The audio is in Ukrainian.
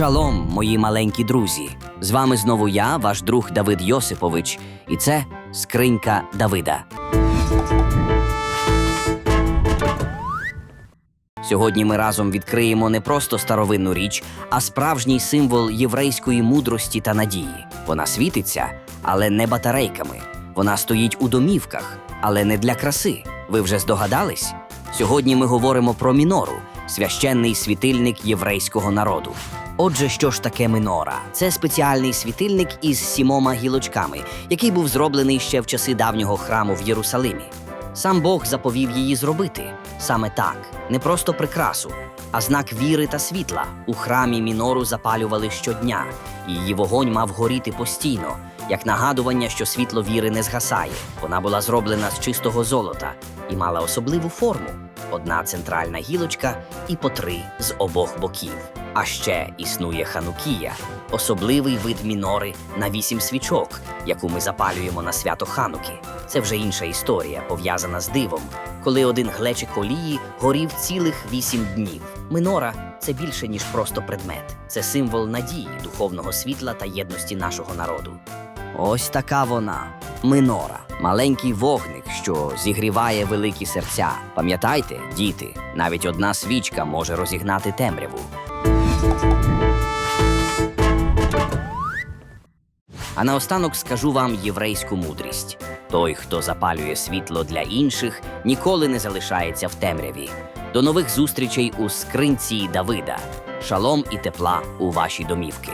Шалом, мої маленькі друзі! З вами знову я, ваш друг Давид Йосипович, і це скринька Давида. Сьогодні ми разом відкриємо не просто старовинну річ, а справжній символ єврейської мудрості та надії. Вона світиться, але не батарейками. Вона стоїть у домівках, але не для краси. Ви вже здогадались? Сьогодні ми говоримо про мінору, священний світильник єврейського народу. Отже, що ж таке минора? Це спеціальний світильник із сімома гілочками, який був зроблений ще в часи давнього храму в Єрусалимі. Сам Бог заповів її зробити саме так, не просто прикрасу, а знак віри та світла. У храмі мінору запалювали щодня, і її вогонь мав горіти постійно, як нагадування, що світло віри не згасає. Вона була зроблена з чистого золота і мала особливу форму: одна центральна гілочка і по три з обох боків. А ще існує ханукія, особливий вид мінори на вісім свічок, яку ми запалюємо на свято Хануки. Це вже інша історія, пов'язана з дивом, коли один глечик олії горів цілих вісім днів. Минора це більше ніж просто предмет, це символ надії, духовного світла та єдності нашого народу. Ось така вона минора, маленький вогник, що зігріває великі серця. Пам'ятайте, діти, навіть одна свічка може розігнати темряву. А наостанок скажу вам єврейську мудрість: той, хто запалює світло для інших, ніколи не залишається в темряві. До нових зустрічей у скринці Давида. Шалом і тепла у ваші домівки.